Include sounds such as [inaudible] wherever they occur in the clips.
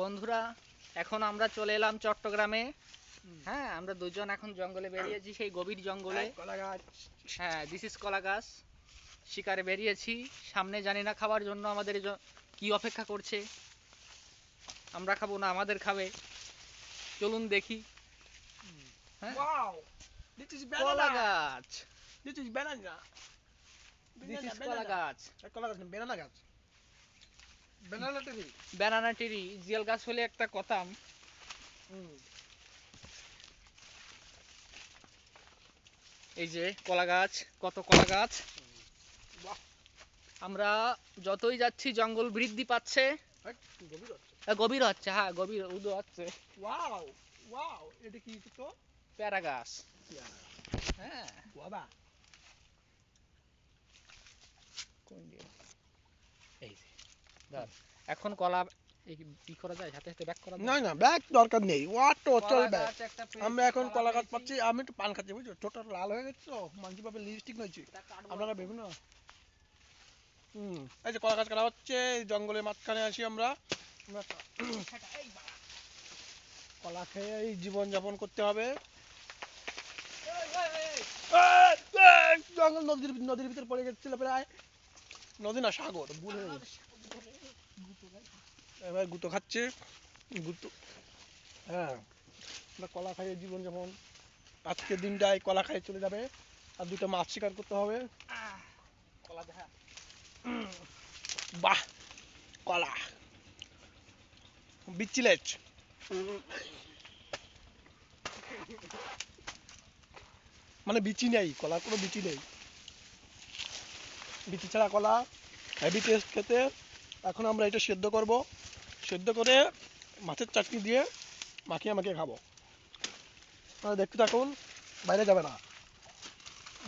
বন্ধুরা এখন আমরা চলে এলাম চট্টগ্রামে। হ্যাঁ আমরা দুজন এখন জঙ্গলে বেরিয়েছি সেই গভীর জঙ্গলে। কলা গাছ। হ্যাঁ দিস ইজ কলা গাছ। শিকারে বেরিয়েছি। সামনে জানি না খাবার জন্য আমাদের কি অপেক্ষা করছে। আমরা খাব না আমাদের খাবে। চলুন দেখি। হ্যাঁ? কলা গাছ। This is banana this is কলা গাছ। কলা গাছ বেনানা গাছ। বেনানা ট্রি ব্যানানা টেরি জিয়াল গাছ হলে একটা কথাম এই যে কলা গাছ কত কলা গাছ। আমরা যতই যাচ্ছি জঙ্গল বৃদ্ধি পাচ্ছে। গভীর হচ্ছে। আহ, গভীর হচ্ছে হ্যাঁ গভীর উদো হচ্ছে। ওয়াও ওয়াও এটা কি তো? প্যারা গাছ। হ্যাঁ। বাবা। কোন? এই যে। এখন কলা কি করা যায়? হাতে হাতে ব্যাক করা? না না ব্যাগ দরকার নেই। ওয়াটো চলবে? গাছ আমরা এখন কলা গাছ পাচ্ছি আমি একটু পান খাচ্ছি বুঝছ? ঠোঁটটা লাল হয়ে গেছে তো মাঝি পাবে লিপস্টিক নইছি। আপনারা না। ভেবে না। হুম এই যে কলা গাছ কাটা হচ্ছে জঙ্গলের মাঝখানে আছি আমরা। [coughs] কলা খেয়ে এই জীবন যাপন করতে হবে। জঙ্গল নদীর নদীর ভিতর পড়ে গেছিল প্রায়। নদী না, সাগর, ভুল হয়ে গেছে। এবার গুতো খাচ্ছে, গুতো। হ্যাঁ কলা খাইয়ে জীবন যেমন আজকের দিনটায় কলা খাইয়ে চলে যাবে, আর দুটো মাছ শিকার করতে হবে। কলা দেখা। বাহ, কলা। বিচিলেচ মানে বিচি নেই, কলার কোনো বিচি নেই। বিচি ছাড়া কলা হেভি টেস্ট খেতে। এখন আমরা এটা সেদ্ধ করব। সেদ্ধ করে মাছের চাটনি দিয়ে মাখিয়ে মাখিয়ে খাব। দেখতে থাকুন, বাইরে যাবে না।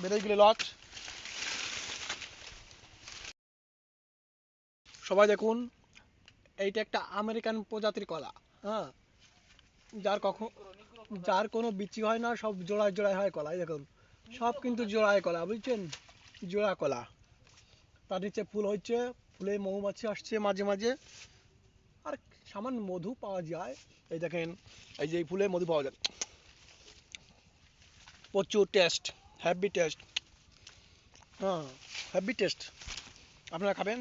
বেরোয় গেলে লচ সবাই দেখুন, এইটা একটা আমেরিকান প্রজাতির কলা হ্যাঁ? যার কখন যার কোনো বিচি হয় না, সব জোড়ায় জোড়ায় হয় কলা দেখুন। সব কিন্তু জোড়ায় কলা, বুঝছেন? জোড়া কলা। তার নিচে ফুল হচ্ছে ফুলে মৌমাছি আসছে মাঝে মাঝে। আর সামান্য মধু পাওয়া যায়। এই দেখেন, এই যে এই ফুলে মধু পাওয়া যায়। প্রচুর টেস্ট হ্যাভি টেস্ট হ্যাঁ হ্যাভি টেস্ট আপনারা খাবেন?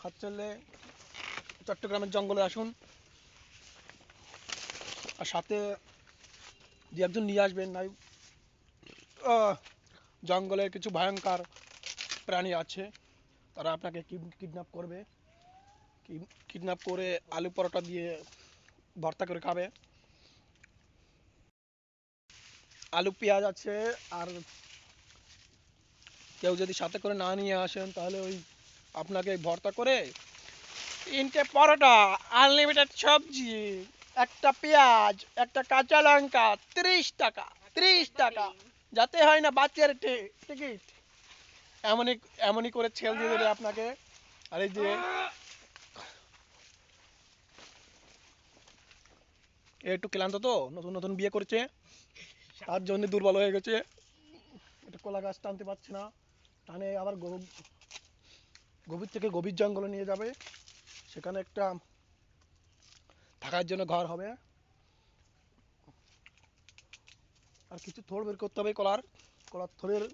খাচ্ছে হলে চট্টগ্রামের জঙ্গলে আসুন। আর সাথে দু একজন নিয়ে আসবেন। নাই জঙ্গলের কিছু ভয়ঙ্কর প্রাণী আছে। তারা আপনাকে কিডন্যাপ করবে। কিডন্যাপ করে আলু পরোটা দিয়ে ভর্তা করে খাবে। আলু পেঁয়াজ আছে, আর কেউ যদি সাথে করে না নিয়ে আসেন, তাহলে ওই আপনাকে ভর্তা করে তিনটে পরোটা আনলিমিটেড সবজি, একটা পেঁয়াজ, একটা কাঁচা লঙ্কা, ত্রিশ টাকা ত্রিশ টাকা। যাতে হয় না বাচ্চার টিকিট। এমনই এমনই করে ছেল দিয়ে দেবে আপনাকে। আর এই যে একটু ক্লান্ত তো, নতুন নতুন বিয়ে করেছে। তার জন্য দুর্বল হয়ে গেছে। এটা কলা গাছ টানতে পারছে না। টানে আবার গভীর থেকে গভীর জঙ্গলে নিয়ে যাবে। সেখানে একটা থাকার জন্য ঘর হবে। আর কিছু থোড় বের করতে হবে কলার। কলার থোড়ের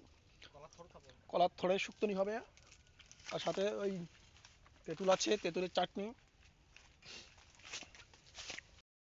কলার থোড়ে শুক্তনি হবে আর সাথে ওই তেঁতুল আছে তেঁতুলের চাটনি।